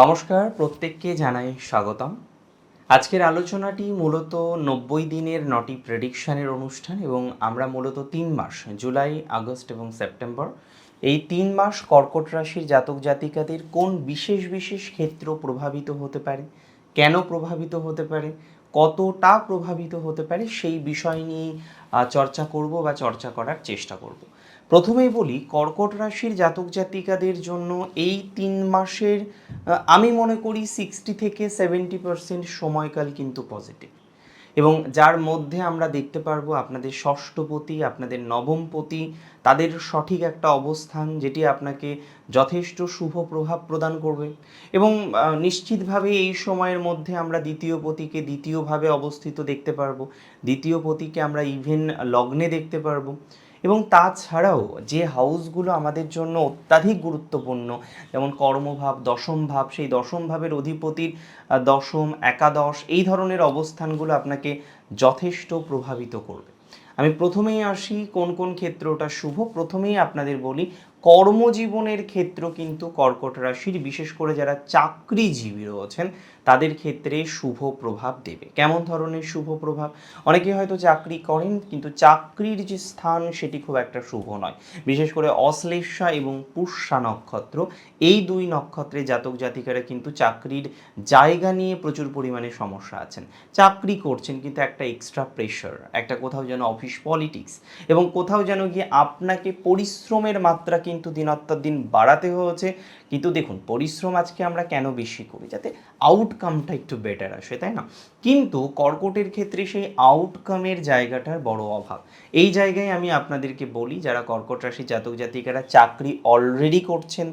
নমস্কার, প্রত্যেককে জানাই স্বাগতম। আজকের আলোচনাটি মূলত নব্বই দিনের নটি প্রেডিকশানের অনুষ্ঠান এবং আমরা মূলত তিন মাস, জুলাই, আগস্ট এবং সেপ্টেম্বর, এই তিন মাস কর্কট রাশির জাতক জাতিকাদের কোন বিশেষ বিশেষ ক্ষেত্র প্রভাবিত হতে পারে, কেন প্রভাবিত হতে পারে, কতটা প্রভাবিত হতে পারে, সেই বিষয় নিয়েই চর্চা করব বা চর্চা করার চেষ্টা করব। প্রথমেই বলি, কর্কট রাশির জাতক জাতিকাদের জন্য এই তিন মাসের আমি মনে করি সিক্সটি থেকে সেভেন্টি পার্সেন্ট সময়কাল কিন্তু পজিটিভ এবং যার মধ্যে আমরা দেখতে পারব আপনাদের ষষ্ঠপতি, আপনাদের নবমপতি, তাদের সঠিক একটা অবস্থান যেটি আপনাকে যথেষ্ট শুভ প্রভাব প্রদান করবে। এবং নিশ্চিতভাবে এই সময়ের মধ্যে আমরা দ্বিতীয় পতিকে দ্বিতীয়ভাবে অবস্থিত দেখতে পারব। দ্বিতীয় পতিকে আমরা ইভেন লগ্নে দেখতে পারব। এবং তাছাড়াও যে হাউসগুলো আমাদের জন্য অত্যাধিক গুরুত্বপূর্ণ, যেমন কর্মভাব, দশম ভাব, সেই দশম ভাবের অধিপতির দশম, একাদশ, এই ধরনের অবস্থানগুলো আপনাকে যথেষ্ট প্রভাবিত করবে। আমি প্রথমেই আসি কোন কোন ক্ষেত্রটা শুভ, প্রথমেই আপনাদের বলি কর্মজীবনের ক্ষেত্র কিন্তু কর্কট রাশির, বিশেষ করে যারা চাকরিজীবী রয়েছেন তাদের ক্ষেত্রে শুভ প্রভাব দেবে। কেমন ধরনের শুভ প্রভাব? অনেকে হয়তো চাকরি করেন, কিন্তু চাকরির যে স্থান, সেটি খুব একটা শুভ নয়। বিশেষ করে অশ্লেষা এবং পুষ্যা নক্ষত্র, এই দুই নক্ষত্রে জাতক জাতিকারা কিন্তু চাকরির জায়গা নিয়ে প্রচুর পরিমাণে সমস্যা আছেন। চাকরি করছেন কিন্তু একটা এক্সট্রা প্রেশার একটা কোথাও যেন অফিস পলিটিক্স এবং কোথাও যেন গিয়ে আপনাকে পরিশ্রমের মাত্রা কিন্তু দিনত্তর দিন বাড়াতে হয়েছে। কিন্তু দেখুন, পরিশ্রম আজকে আমরা কেন বেশি করি? যাতে আউটকামটা একটু বেটার আসে, তাই না? কিন্তু কর্কটের ক্ষেত্রে সেই আউটকামের জায়গাটার বড় অভাব। এই জায়গায় আমি আপনাদেরকে বলি, যারা কর্কট রাশি জাতক জাতিকারা চাকরি অলরেডি করছেন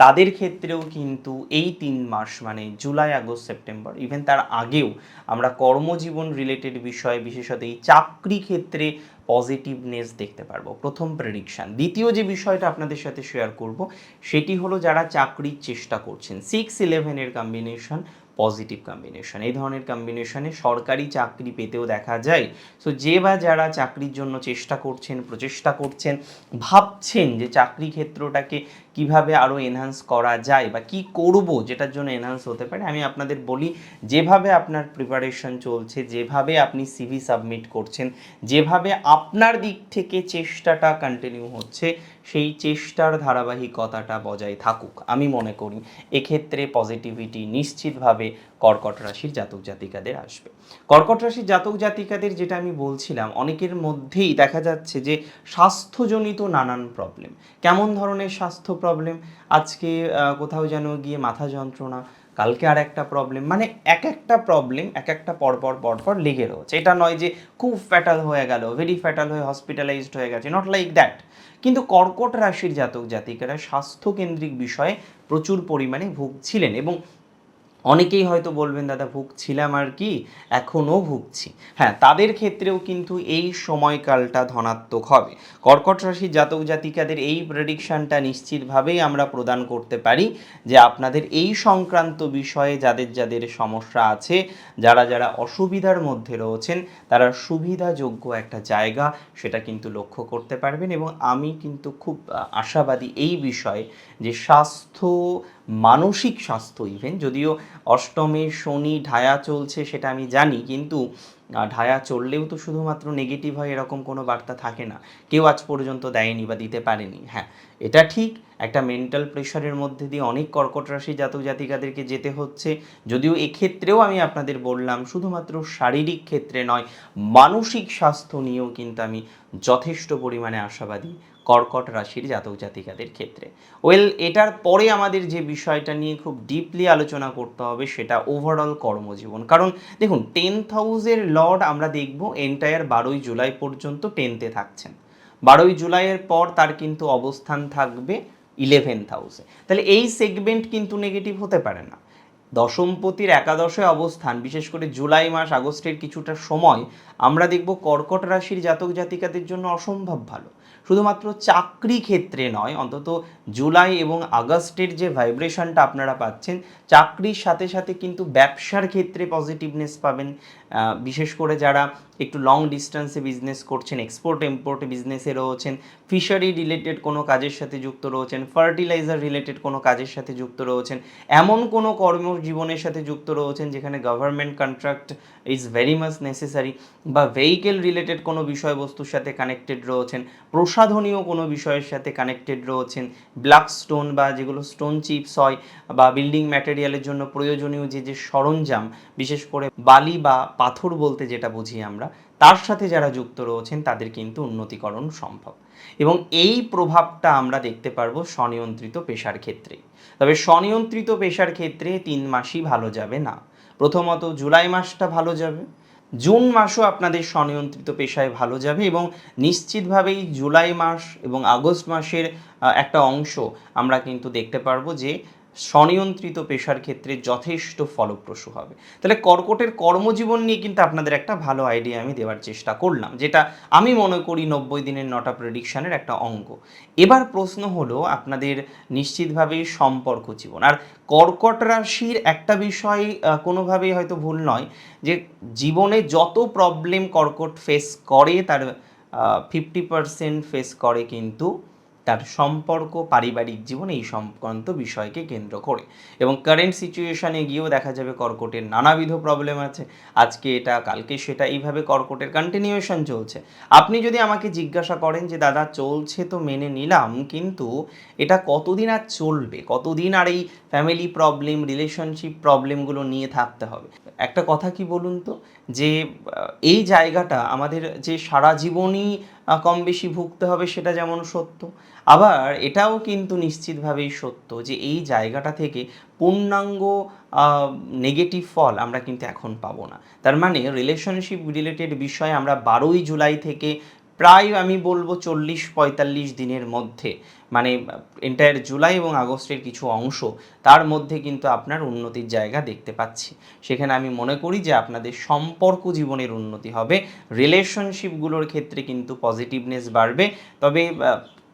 তাদের ক্ষেত্রেও কিন্তু এই তিন মাস মানে জুলাই, আগস্ট, সেপ্টেম্বর ইভেন তার আগেও আমরা কর্মজীবন রিলেটেড বিষয়ে বিশেষত এই চাকরি ক্ষেত্রে পজিটিভনেস দেখতে পারব। প্রথম প্রেডিকশান দ্বিতীয় যে বিষয়টা আপনাদের সাথে শেয়ার করব, সেটি হলো যারা চাকরির চেষ্টা করছেন। সিক্স ইলেভেনের কম্বিনেশন পজিটিভ কম্বিনেশন এই ধরনের কম্বিনেশনে সরকারি চাকরি পেতেও দেখা যায়। সো যে বা যারা চাকরির জন্য চেষ্টা করছেন, প্রচেষ্টা করছেন, ভাবছেন যে চাকরি ক্ষেত্রটাকে কীভাবে আরও এনহান্স করা যায় বা কি করব যেটার জন্য এনহান্স হতে পারে, আমি আপনাদের বলি, যেভাবে আপনার প্রিপারেশন চলছে, যেভাবে আপনি সিভি সাবমিট করছেন, যেভাবে আপনার দিক থেকে চেষ্টাটা কন্টিনিউ হচ্ছে সেই চেষ্টার ধারাবাহিকতাটা বজায় থাকুক, আমি মনে করি। এক্ষেত্রে পজিটিভিটি নিশ্চিতভাবে কর্কট রাশির জাতক জাতিকাদের আসবে। কর্কট রাশির জাতক জাতিকাদের যেটা আমি বলছিলাম, অনেকের মধ্যেই দেখা যাচ্ছে যে স্বাস্থ্যজনিত নানান প্রবলেম কেমন ধরনের স্বাস্থ্য প্রবলেম আজকে কোথাও যেন গিয়ে মাথা যন্ত্রণা কালকে আর একটা প্রবলেম মানে এক একটা প্রবলেম এক একটা পরপর পরপর লেগে রয়েছে। এটা নয় যে খুব ফ্যাটাল হয়ে গেল ভেরি ফ্যাটাল হয়ে হসপিটালাইজড হয়ে গেছে নট লাইক দ্যাট কিন্তু কর্কট রাশির জাতক জাতিকারা স্বাস্থ্যকেন্দ্রিক বিষয়ে প্রচুর পরিমাণে ভুগছিলেন এবং অনেকেই হয়তো বলবেন, দাদা, ভুগছিলাম আর কি? এখনও ভুগছি। হ্যাঁ তাদের ক্ষেত্রেও কিন্তু এই সময়কালটা ধনাত্মক হবে। কর্কট রাশির জাতক জাতিকাদের এই প্রেডিকশানটা নিশ্চিতভাবেই আমরা প্রদান করতে পারি যে আপনাদের এই সংক্রান্ত বিষয়ে যাদের যাদের সমস্যা আছে, যারা যারা অসুবিধার মধ্যে রয়েছেন, তারা সুবিধাযোগ্য একটা জায়গা সেটা কিন্তু লক্ষ্য করতে পারবেন এবং আমি কিন্তু খুব আশাবাদী এই বিষয়ে যে স্বাস্থ্য মানসিক স্বাস্থ্য ইভেন যদিও অষ্টমে, শনি, ঢায়া চলছে সেটা আমি জানি, কিন্তু ঢায়া চললেও তো শুধুমাত্র নেগেটিভ হয় এরকম কোনো বার্তা থাকে না। কেউ আজ পর্যন্ত দেয়নি বা দিতে পারেনি। হ্যাঁ এটা ঠিক, একটা মেন্টাল প্রেশারের মধ্যে দিয়ে অনেক কর্কট রাশি জাতক জাতিকাদেরকে যেতে হচ্ছে। যদিও এক্ষেত্রেও আমি আপনাদের বললাম, শুধুমাত্র শারীরিক ক্ষেত্রে নয়, মানসিক স্বাস্থ্য নিয়েও কিন্তু আমি যথেষ্ট পরিমাণে আশাবাদী কর্কট রাশির জাতক জাতিকাদের ক্ষেত্রে। ওয়েল এটার পরে আমাদের যে বিষয়টা নিয়ে খুব ডিপলি আলোচনা করতে হবে সেটা ওভারঅল কর্মজীবন। কারণ দেখুন টেন্থ হাউসের লর্ড আমরা দেখব এন্টায়ার বারোই জুলাই পর্যন্ত টেন্থে থাকছেন। বারোই জুলাইয়ের পর তার কিন্তু অবস্থান থাকবে ইলেভেন্থ হাউসে তাহলে এই সেগমেন্ট কিন্তু নেগেটিভ হতে পারে না। দশমপতির একাদশে অবস্থান, বিশেষ করে জুলাই মাস, আগস্টের কিছুটা সময়, আমরা দেখব কর্কট রাশির জাতক জাতিকাদের জন্য অসম্ভব ভালো। শুধুমাত্র চাকরি ক্ষেত্রে নয়, অন্তত জুলাই এবং আগস্টের যে ভাইব্রেশনটা আপনারা পাচ্ছেন, চাকরির সাথে সাথে কিন্তু ব্যবসার ক্ষেত্রে পজিটিভনেস পাবেন। বিশেষ করে যারা একটু লং ডিস্টেন্সে বিজনেস করছেন এক্সপোর্ট ইম্পোর্ট বিজনেসে রয়েছেন ফিশারি রিলেটেড কোনো কাজের সাথে যুক্ত রয়েছেন ফার্টিলাইজার রিলেটেড কোনো কাজের সাথে যুক্ত রয়েছেন, এমন কোনো কর্মজীবনের সাথে যুক্ত রয়েছেন যেখানে government contract is very much necessary বা ভেহিকেল রিলেটেড কোনো বিষয়বস্তুর সাথে কানেক্টেড রয়েছেন, প্রসাধনীয় কোনো বিষয়ের সাথে কানেক্টেড রয়েছেন ব্ল্যাক স্টোন বা যেগুলো স্টোন চিপস হয় বা বিল্ডিং ম্যাটেরিয়ালের জন্য প্রয়োজনীয় যে যে সরঞ্জাম, বিশেষ করে বালি বা পাথর বলতে যেটা বুঝি আমরা তার সাথে যারা যুক্ত রয়েছেন, তাদের কিন্তু উন্নতিকরণ সম্ভব। এবং এই প্রভাবটা আমরা দেখতে পারব স্বনিয়ন্ত্রিত পেশার ক্ষেত্রে। তবে স্বনিয়ন্ত্রিত পেশার ক্ষেত্রে তিন মাসই ভালো যাবে না। প্রথমত জুলাই মাসটা ভালো যাবে। জুন মাসও আপনাদের স্বনিয়ন্ত্রিত পেশায় ভালো যাবে এবং নিশ্চিতভাবেই জুলাই মাস এবং আগস্ট মাসের একটা অংশ আমরা কিন্তু দেখতে পারব যে স্বনিয়ন্ত্রিত পেশার ক্ষেত্রে যথেষ্ট ফলপ্রসূ হবে। তাহলে কর্কটের কর্মজীবন নিয়ে কিন্তু আপনাদের একটা ভালো আইডিয়া আমি দেওয়ার চেষ্টা করলাম, যেটা আমি মনে করি নব্বই দিনের নটা প্রেডিকশানের একটা অঙ্গ। এবার প্রশ্ন হলো আপনাদের নিশ্চিতভাবেই সম্পর্ক জীবন। আর কর্কট রাশির একটা বিষয় কোনোভাবেই হয়তো ভুল নয়, যে জীবনে যত প্রবলেম কর্কট ফেস করে, তার ফিফটি পার্সেন্ট ফেস করে কিন্তু তার সম্পর্ক, পারিবারিক জীবন এই সংক্রান্ত বিষয়কে কেন্দ্র করে। এবং কারেন্ট সিচুয়েশনে গিয়েও দেখা যাবে কর্কটের নানাবিধ প্রবলেম আছে। আজকে এটা, কালকে সেটা, এইভাবে কর্কটের কন্টিনিউয়েশন চলছে। আপনি যদি আমাকে জিজ্ঞাসা করেন যে, দাদা, চলছে তো মেনে নিলাম, কিন্তু এটা কতদিন আর চলবে? কতদিন আর এই ফ্যামিলি প্রবলেম রিলেশনশিপ প্রবলেমগুলো নিয়ে থাকতে হবে? একটা কথা কি বলুন তো? যে এই জায়গাটা আমাদের যে সারা জীবনই কম বেশি ভুগতে হবে সেটা যেমন সত্য। আবার এটাও কিন্তু নিশ্চিতভাবেই সত্য যে এই জায়গাটা থেকে পূর্ণাঙ্গ নেগেটিভ ফল আমরা কিন্তু এখন পাবো না। তার মানে রিলেশনশিপ রিলেটেড বিষয়ে আমরা বারোই জুলাই থেকে প্রায় আমি বলব চল্লিশ পঁয়তাল্লিশ দিনের মধ্যে মানে এন্টায়ার জুলাই এবং আগস্টের কিছু অংশ তার মধ্যে কিন্তু আপনার উন্নতির জায়গা দেখতে পাচ্ছি। সেখানে আমি মনে করি যে আপনাদের সম্পর্ক জীবনের উন্নতি হবে রিলেশনশিপগুলোর ক্ষেত্রে কিন্তু পজিটিভনেস বাড়বে, তবে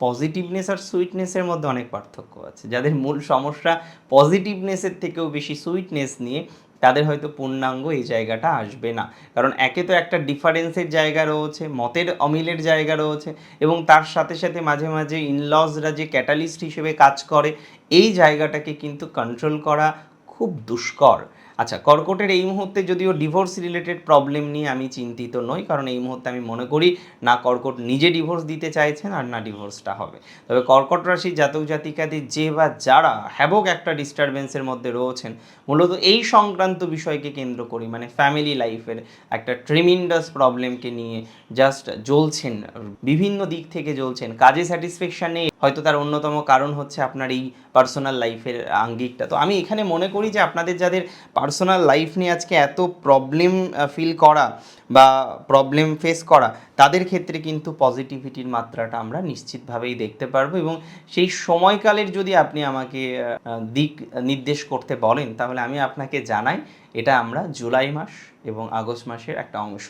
পজিটিভনেস আর সুইটনেসের মধ্যে অনেক পার্থক্য আছে। যাদের মূল সমস্যা পজিটিভনেসের থেকেও বেশি সুইটনেস নিয়ে তাদের হয়তো পূর্ণাঙ্গ এই জায়গাটা আসবে না। কারণ একে তো একটা ডিফারেন্সের জায়গা রয়েছে, মতের অমিলের জায়গা রয়েছে এবং তার সাথে সাথে মাঝে মাঝে ইনলজরা যে ক্যাটালিস্ট হিসেবে কাজ করে, এই জায়গাটাকে কিন্তু কন্ট্রোল করা খুব দুষ্কর। আচ্ছা কর্কটের এই মুহূর্তে যদিও ডিভোর্স রিলেটেড প্রবলেম নিয়ে আমি চিন্তিত নই, কারণ এই মুহূর্তে আমি মনে করি না কর্কট নিজে ডিভোর্স দিতে চাইছেন আর না ডিভোর্সটা হবে। তবে কর্কট রাশির জাতক জাতিকাদের যে বা যারা হ্যাবক একটা ডিস্টারবেন্সের মধ্যে রয়েছেন, মূলত এই সংক্রান্ত বিষয়কে কেন্দ্র করি মানে ফ্যামিলি লাইফের একটা ট্রিমিন্ডাস প্রবলেমকে নিয়ে জাস্ট জ্বলছেন, বিভিন্ন দিক থেকে জ্বলছেন। কাজে স্যাটিসফ্যাকশন হয়তো তার অন্যতম কারণ হচ্ছে আপনার এই পার্সোনাল লাইফের আঙ্গিকটা। তো আমি এখানে মনে করি যে আপনাদের যাদের পার্সোনাল লাইফ নিয়ে আজকে এত প্রবলেম ফিল করা বা প্রবলেম ফেস করা, তাদের ক্ষেত্রে কিন্তু পজিটিভিটির মাত্রাটা আমরা নিশ্চিতভাবেই দেখতে পারব এবং সেই সময়কালের যদি আপনি আমাকে দিক নির্দেশ করতে বলেন, তাহলে আমি আপনাকে জানাই, এটা আমরা জুলাই মাস এবং আগস্ট মাসের একটা অংশ।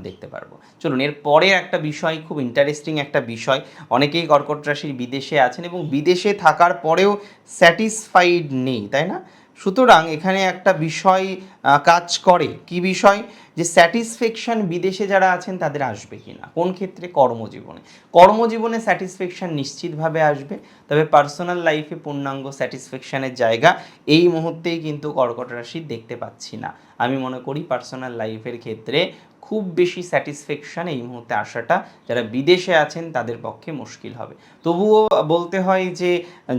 দেখতে পারব। চলুন, এর পরে একটা বিষয়, খুব ইন্টারেস্টিং একটা বিষয়। অনেকেই কর্কট রাশির বিদেশে আছেন এবং বিদেশে থাকার পরেও স্যাটিসফাইড নেই, তাই না? সুতরাং এখানে একটা বিষয় কাজ করে। কি বিষয়? যে স্যাটিসফ্যাকশন বিদেশে যারা আছেন, তাদের আসবে কি না? কোন ক্ষেত্রে? কর্মজীবনে। কর্মজীবনে স্যাটিসফ্যাকশন নিশ্চিতভাবে আসবে, তবে পার্সোনাল লাইফে পূর্ণাঙ্গ স্যাটিসফ্যাকশনের জায়গা এই মুহূর্তেই কিন্তু কর্কট রাশি দেখতে পাচ্ছি না। আমি মনে করি পার্সোনাল লাইফের ক্ষেত্রে খুব বেশি স্যাটিসফ্যাকশন এই মুহূর্তে আসাটা যারা বিদেশে আছেন তাদের পক্ষে মুশকিল হবে। তবুও বলতে হয় যে,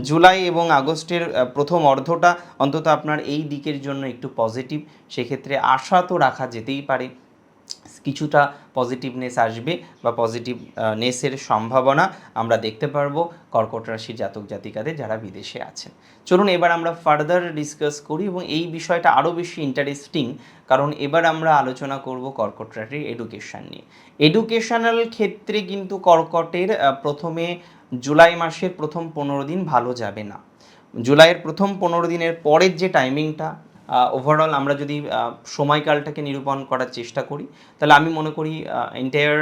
জুলাই এবং আগস্টের প্রথম অর্ধটা অন্তত আপনার এই দিকের জন্য একটু পজিটিভ সেক্ষেত্রে আশা তো রাখা যেতেই পারে। কিছুটা পজিটিভনেস আসবে বা পজিটিভ নেসের সম্ভাবনা আমরা দেখতে পারব কর্কট রাশির জাতক জাতিকাদের যারা বিদেশে আছেন। চলুন এবার আমরা ফার্দার ডিসকাস করি এবং এই বিষয়টা আরও বেশি ইন্টারেস্টিং কারণ এবার আমরা আলোচনা করব কর্কট রাশির এডুকেশন নিয়ে। এডুকেশনাল ক্ষেত্রে কিন্তু কর্কটের প্রথমে জুলাই মাসের প্রথম পনেরো দিন ভালো যাবে না। জুলাইয়ের প্রথম পনেরো দিনের পরের যে টাইমিংটা ওভারঅল আমরা যদি সময়কালটাকে নিরূপণ করার চেষ্টা করি, তাহলে আমি মনে করি এন্টায়ার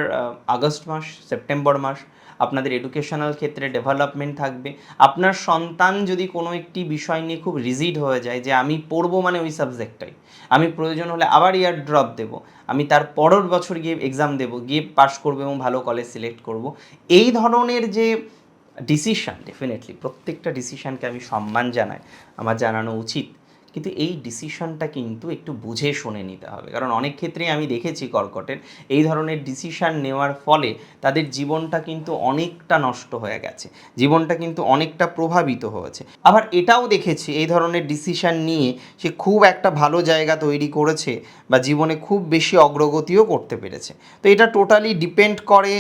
আগস্ট মাস, সেপ্টেম্বর মাস আপনাদের এডুকেশনাল ক্ষেত্রে ডেভেলপমেন্ট থাকবে। আপনার সন্তান যদি কোনো একটি বিষয় নিয়ে খুব রিজিড হয়ে যায় যে আমি পড়ব মানে ওই সাবজেক্টটাই আমি প্রয়োজন হলে আবার ইয়ার ড্রপ দেবো, আমি তার পরের বছর গিয়ে এক্সাম দেবো, গিয়ে পাশ করব এবং ভালো কলেজ সিলেক্ট করব, এই ধরনের যে ডিসিশন ডেফিনেটলি প্রত্যেকটা ডিসিশনকে আমি সম্মান জানাই, আমার জানানো উচিত। কিন্তু এই ডিসিশনটা কিন্তু একটু বুঝে শুনে নিতে হবে। কারণ অনেক ক্ষেত্রেই আমি দেখেছি কর্কটের, এই ধরনের ডিসিশন নেওয়ার ফলে তাদের জীবনটা কিন্তু অনেকটা নষ্ট হয়ে গেছে। জীবনটা কিন্তু অনেকটা প্রভাবিত হয়েছে। আবার এটাও দেখেছি, এই ধরনের ডিসিশন নিয়ে সে খুব একটা ভালো জায়গা তৈরি করেছে বা জীবনে খুব বেশি অগ্রগতিও করতে পেরেছে। তো এটা টোটালি ডিপেন্ড করে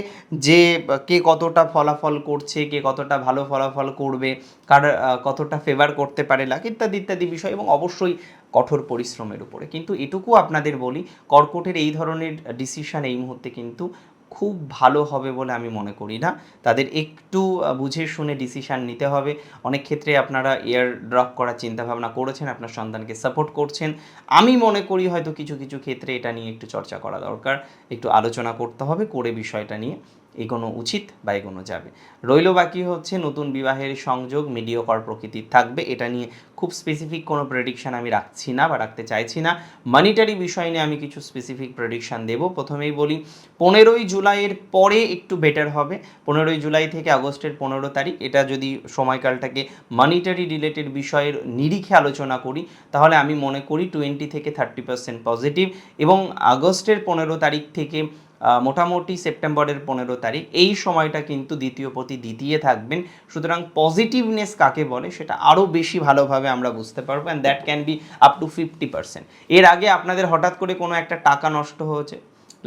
যে কে কতটা ফলাফল করছে, কে কতটা ভালো ফলাফল করবে, কার কতটা ফেভার করতে পারে লাক ইত্যাদি ইত্যাদি বিষয় এবং অবশ্যই কঠোর পরিশ্রমের উপরে। কিন্তু এটুকু আপনাদের বলি, কর্কটের এই ধরনের ডিসিশান এই মুহূর্তে কিন্তু খুব ভালো হবে বলে আমি মনে করি না। তাদের একটু বুঝে শুনে ডিসিশান নিতে হবে। অনেক ক্ষেত্রে আপনারা এয়ার ড্রপ করার চিন্তাভাবনা করেছেন, আপনার সন্তানকে সাপোর্ট করছেন। আমি মনে করি হয়তো কিছু কিছু ক্ষেত্রে এটা নিয়ে একটু চর্চা করা দরকার। একটু আলোচনা করতে হবে, করে বিষয়টা নিয়ে। এগোনো উচিত বা এগোনো যাবে। রইল বাকি হচ্ছে নতুন বিবাহের সংযোগ মিডিয়কর প্রকৃতির থাকবে, এটা নিয়ে খুব স্পেসিফিক কোনো প্রেডিকশন আমি রাখছি না বা রাখতে চাইছি না। মানিটারি বিষয় নিয়ে আমি কিছু স্পেসিফিক প্রেডিকশান দেব। প্রথমেই বলি, পনেরোই জুলাইয়ের পরে একটু বেটার হবে। পনেরোই জুলাই থেকে আগস্টের পনেরো তারিখ, এটা যদি সময়কালটাকে মানিটারি রিলেটেড বিষয়ের নিরিখে আলোচনা করি, তাহলে আমি মনে করি টোয়েন্টি থেকে থার্টি পার্সেন্ট পজিটিভ এবং আগস্টের পনেরো তারিখ থেকে মোটামুটি সেপ্টেম্বরের পনেরো তারিখ। এই সময়টা কিন্তু দ্বিতীয় প্রতি দ্বিতীয় থাকবেন। সুতরাং পজিটিভনেস কাকে বলে সেটা আরও বেশি ভালোভাবে আমরা বুঝতে পারব and that can be up to fifty percent এর আগে আপনাদের হঠাৎ করে কোনো একটা টাকা নষ্ট হয়েছে?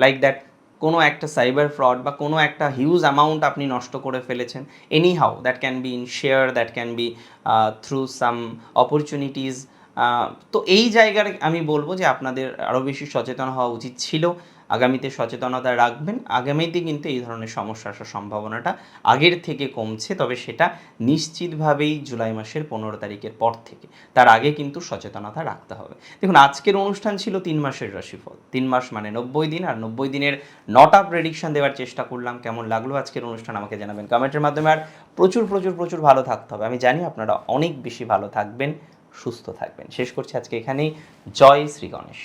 লাইক দ্যাট কোনো একটা সাইবার ফ্রড বা কোনো একটা হিউজ অ্যামাউন্ট আপনি নষ্ট করে ফেলেছেন? Anyhow that can be in share that can be through some opportunities তো এই জায়গার আমি বলব যে আপনাদের আরও বেশি সচেতন হওয়া উচিত ছিল। আগামীতে সচেতনতা রাখবেন। আগামীতে কিন্তু এই ধরনের সমস্যা আসার সম্ভাবনাটা আগের থেকে কমছে, তবে সেটা নিশ্চিতভাবেই জুলাই মাসের পনেরো তারিখের পর থেকে। তার আগে কিন্তু সচেতনতা রাখতে হবে। দেখুন, আজকের অনুষ্ঠান ছিল তিন মাসের রাশিফল। তিন মাস মানে নব্বই দিন, আর নব্বই দিনের নটা প্রেডিকশন দেওয়ার চেষ্টা করলাম। কেমন লাগল আজকের অনুষ্ঠান আমাকে জানাবেন কমেন্টের মাধ্যমে। আর প্রচুর প্রচুর প্রচুর ভালো থাকতে হবে। আমি জানি আপনারা অনেক বেশি ভালো থাকবেন, সুস্থ থাকবেন। শেষ করছি আজকে এখানেই। জয় শ্রী গণেশ।